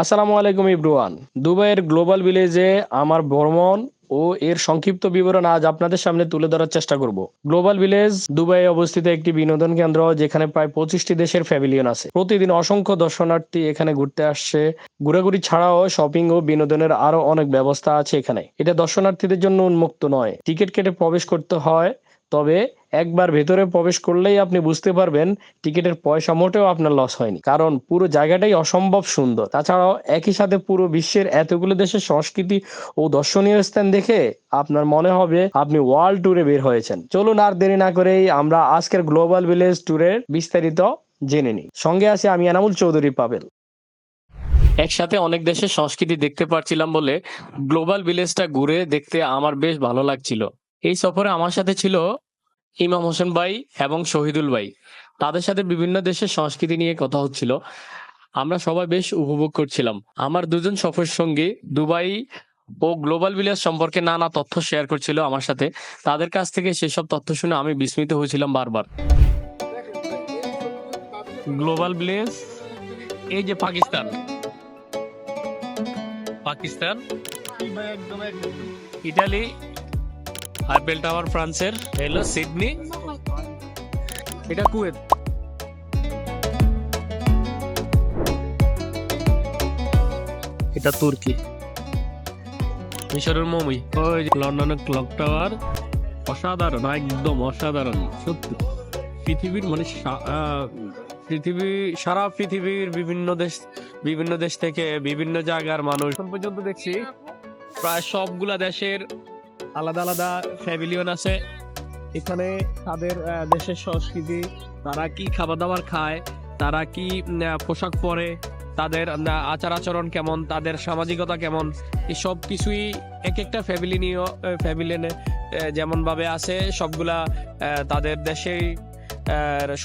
আসসালামু আলাইকুম ইব্রুয়ান। দুবাইয়ের গ্লোবাল ভিলেজে আমার ভ্রমণ ও এর সংক্ষিপ্ত বিবরণ আজ আপনাদের সামনে তুলে ধরার চেষ্টা করব। গ্লোবাল ভিলেজ দুবাইয়ে অবস্থিত একটি বিনোদন কেন্দ্র যেখানে প্রায় পঁচিশটি দেশের প্যাভিলিয়ন আছে। প্রতিদিন অসংখ্য দর্শনার্থী এখানে ঘুরতে আসছে। ঘোরাঘুরি ছাড়াও শপিং ও বিনোদনের আরও অনেক ব্যবস্থা আছে এখানে। এটা দর্শনার্থীদের জন্য উন্মুক্ত নয়। টিকিট কেটে প্রবেশ করতে হয়, তবে একবার ভেতরে প্রবেশ করলেই আপনি বুঝতে পারবেন টিকিটের পয়সা মোটেও আপনার লস হয়নি। কারণ পুরো জায়গাটাই অসম্ভব সুন্দর। তাছাড়াও একই সাথে পুরো বিশ্বের এতগুলো দেশের সংস্কৃতি ও দর্শনীয় স্থান দেখে আপনার মনে হবে আপনি ওয়ার্ল্ড ট্যুরে বের হয়েছেন। চলুন আর দেরি না করেই আমরা আজকের গ্লোবাল ভিলেজ ট্যুরের বিস্তারিত জেনে নিই। সঙ্গে আছে আমি এনামুল চৌধুরী পাবেল। একসাথে অনেক দেশের সংস্কৃতি দেখতে পারছিলাম বলে গ্লোবাল ভিলেজটা ঘুরে দেখতে আমার বেশ ভালো লাগছিল। এই সফরে আমার সাথে ছিল ইমাম হোসেন ভাই এবং শহীদুল ভাই। তাদের সাথে বিভিন্ন দেশের সংস্কৃতি নিয়ে কথা হচ্ছিল। আমরা সবাই বেশ উপভোগ করছিলাম। আমার দুজন সফর সঙ্গী দুবাই ও গ্লোবাল ভিলেজ সম্পর্কে নানা তথ্য শেয়ার করছিল আমার সাথে। তাদের কাছ থেকে সেসব তথ্য শুনে আমি বিস্মিত হয়েছিলাম বারবার। গ্লোবাল ভিলেজ, এই যে Pakistan. Pakistan, Italy Eiffel Tower ফ্রান্সের হলো সিডনি। এটা কুয়েত। এটা তুর্কি। মিশরের মমি ওই লন্ডনের ক্লক টাওয়ার অসাধারণ একদম অসাধারণ সত্যি। পৃথিবীর মানে পৃথিবী সারা পৃথিবীর বিভিন্ন দেশ বিভিন্ন দেশ থেকে বিভিন্ন জায়গার মানুষ। পর্যন্ত দেখছি প্রায় সবগুলা দেশের আলাদা আলাদা প্যাভিলিয়ন আছে। এখানে তাদের দেশের সংস্কৃতি, তারা কি খাবার দাবার খায়, তারা কি পোশাক পরে, তাদের আচার আচরণ কেমন, তাদের সামাজিকতা কেমন এই সব কিছুই এক একটা ফ্যামিলি নিয়ে ফ্যামিলিনে যেমন ভাবে আছে, সবগুলা তাদের দেশেই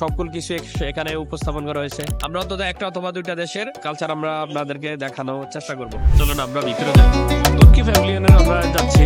সকল কিছু এখানে উপস্থাপন করা হয়েছে। আমরা অন্তত একটা অথবা দুইটা দেশের কালচার আমরা আপনাদেরকে দেখানোর চেষ্টা করব। চলুন আমরা ভিতরে যাই। তুর্কি আমরা যাচ্ছি।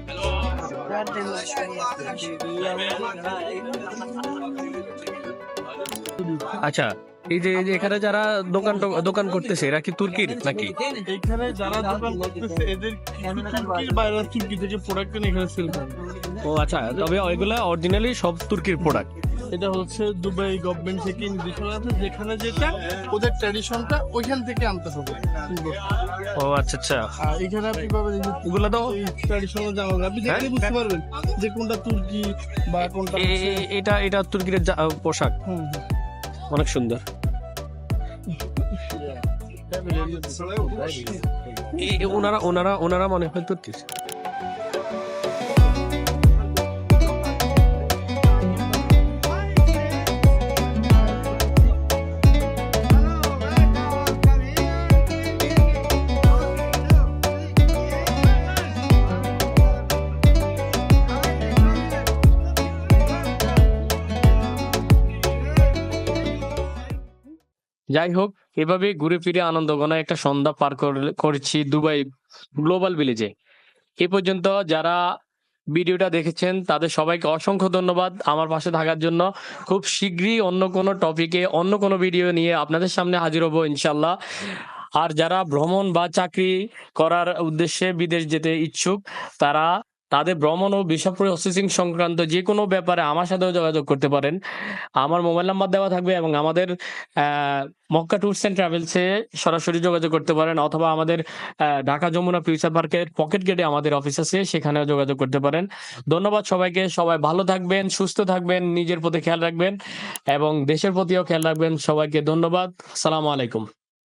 আচ্ছা এই যে এখানে যারা দোকান দোকান করতেছে এরা কি তুর্কির নাকি? এখানে যারা দোকান করতেছে এদের তুর্কির বাইরে তুর্কি থেকে প্রোডাক্ট এখানে সেল করে। ও আচ্ছা তবে ওইগুলা অরিজিনালি সব তুর্কির প্রোডাক্ট এটা হচ্ছে দুবাই গভর্নমেন্ট থেকে নির্দেশনা আছে যেখানে যেটা ওদের ট্র্যাডিশনটা ওইখান থেকে আনতে হবে। ও আচ্ছা আচ্ছা। এখানে আপনি পাবেন ওগুলা তো ট্র্যাডিশনাল জামা আপনি দেখলে হ্যাঁ? বুঝতে পারবেন যে কোনটা তুর্কি বা কোনটা এটা এটা তুর্কির পোশাক। হুম। অনেক সুন্দর। ওনারা ওনারা ওনারা মনে হয় তুর্কির। যাই হোক এভাবে ঘুরে ফিরে আনন্দ গণ একটা সন্ধ্যা পার করেছি দুবাই গ্লোবাল ভিলেজে। এ পর্যন্ত যারা ভিডিওটা দেখেছেন, তাদের সবাইকে অসংখ্য ধন্যবাদ আমার পাশে থাকার জন্য। খুব শীঘ্রই অন্য কোনো টপিকে অন্য কোনো ভিডিও নিয়ে আপনাদের সামনে হাজির হব ইনশাল্লাহ আর যারা ভ্রমণ বা চাকরি করার উদ্দেশ্যে বিদেশ যেতে ইচ্ছুক, তারা তাদের ভ্রমণ ও ভিসা প্রসেসিং সংক্রান্ত যে কোনো ব্যাপারে আমার সাথেও যোগাযোগ করতে পারেন। আমার মোবাইল নাম্বার দেওয়া থাকবে এবং আমাদের মক্কা ট্যুরস অ্যান্ড ট্রাভেলসে সরাসরি যোগাযোগ করতে পারেন অথবা আমাদের ঢাকা যমুনা ফিউচার পার্কের পকেট গেটে আমাদের অফিস আছে, সেখানেও যোগাযোগ করতে পারেন। ধন্যবাদ সবাইকে, সবাই ভালো থাকবেন, সুস্থ থাকবেন, নিজের প্রতি খেয়াল রাখবেন এবং দেশের প্রতিও খেয়াল রাখবেন সবাইকে ধন্যবাদ। আসসালামু আলাইকুম।